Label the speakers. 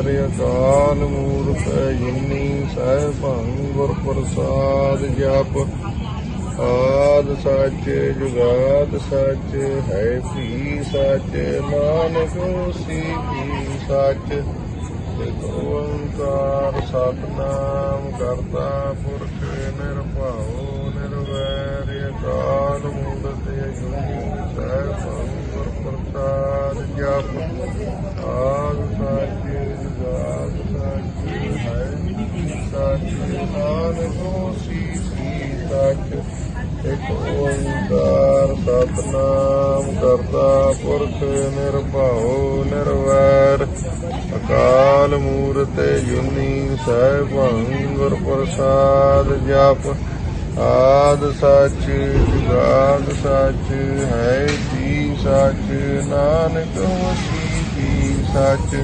Speaker 1: ਅਕਾਲ ਮੂਰਤ ਜਿਨੀ ਸਹਿਭੰ ਗੁਰ ਪ੍ਰਸਾਦ ਜਪ। ਆਦ ਸੱਚ ਜੁਗਾਦ ਸੱਚ ਹੈ ਵੀ ਸੱਚ, ਨਾਨਕ ਹੋਸੀ ਵੀ ਸੱਚ। ਇਕ ਓੰਕਾਰ ਸਤਨਾਮ ਕਰਤਾ ਪੁਰਖ ਨਿਰਭਉ ਨਿਰਵੈਰ ਅਕਾਲ ਮੂਰਤ ਅਜੂਨੀ ਸਹਿਬੰ ਪ੍ਰਸਾਦ ਜਪ ਆਦ ਸੱਚ ਜੁਗਾਦ ਸੱਚ ਹੈ ਸੱਚ ਨਾਨਕ ਹੋਸੀ ਇਕ ਓੰਕਾਰ ਸਤਨਾਮ ਕਰਤਾ ਪੁਰਖ ਨਿਰਭਉ ਨਿਰਵੈਰ ਅਕਾਲ ਮੂਰਤ ਜੁਨੀ ਸਹਿਬੰ ਗੁਰ ਪ੍ਰਸਾਦ ਜਪ ਆਦ ਸੱਚ ਜੁਗਾਦ ਸੱਚ ਹੈ ਜੀ ਸੱਚ। ਨਾਨਕ ਹੋਸੀ ਜੀ ਸੱਚ।